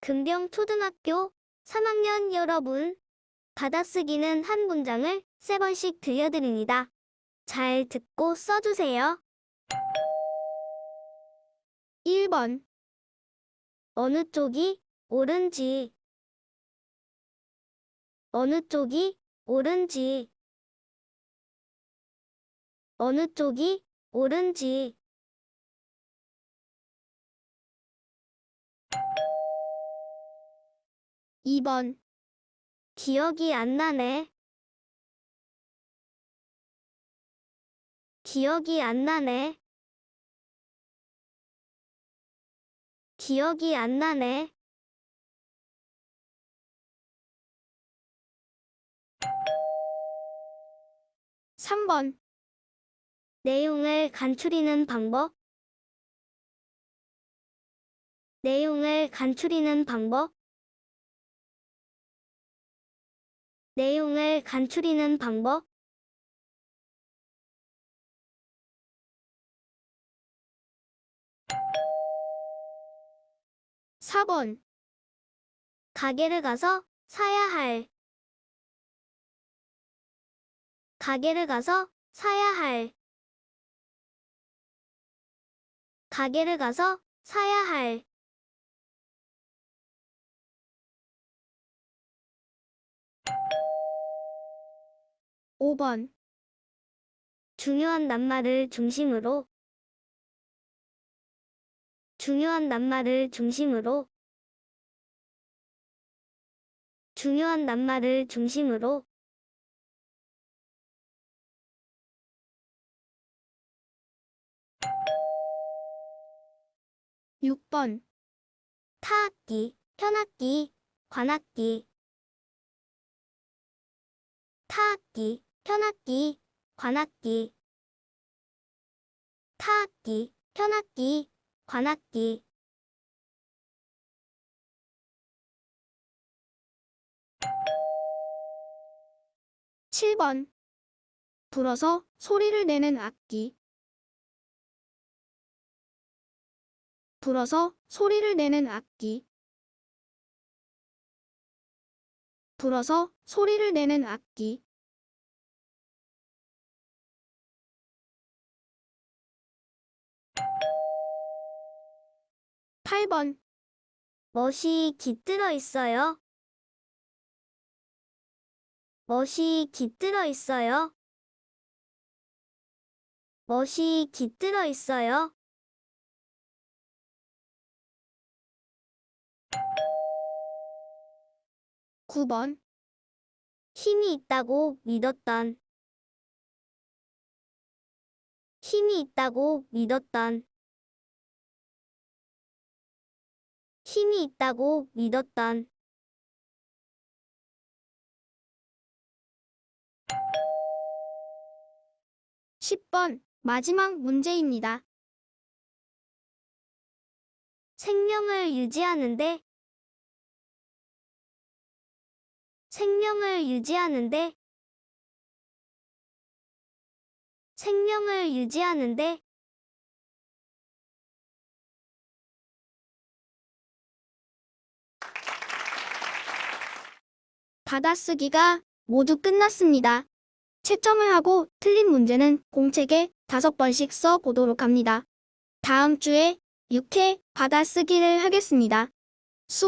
금병초등학교 3학년 여러분, 받아쓰기는 한 문장을 세 번씩 들려드립니다. 잘 듣고 써주세요. 1번 어느 쪽이 옳은지 어느 쪽이 옳은지 어느 쪽이 옳은지 2번 기억이 안 나네. 기억이 안 나네. 기억이 안 나네. 3번 내용을 간추리는 방법 내용을 간추리는 방법 내용을 간추리는 방법? 4번. 가게를 가서 사야 할. 가게를 가서 사야 할. 가게를 가서 사야 할 5번. 중요한 낱말을 중심으로. 중요한 낱말을 중심으로. 중요한 낱말을 중심으로. 6번. 타악기, 현악기, 관악기. 타악기, 현악기, 관악기 타악기, 현악기, 관악기. 7번. 불어서 소리를 내는 악기. 불어서 소리를 내는 악기. 불어서 소리를 내는 악기 8번 멋이 깃들어 있어요. 멋이 깃들어 있어요. 멋이 깃들어 있어요. 9번 힘이 있다고 믿었던 힘이 있다고 믿었던 힘이 있다고 믿었던 10번 마지막 문제입니다. 생명을 유지하는데 생명을 유지하는데 생명을 유지하는데 받아쓰기가 모두 끝났습니다. 채점을 하고 틀린 문제는 공책에 다섯 번씩 써 보도록 합니다. 다음 주에 6회 받아쓰기를 하겠습니다.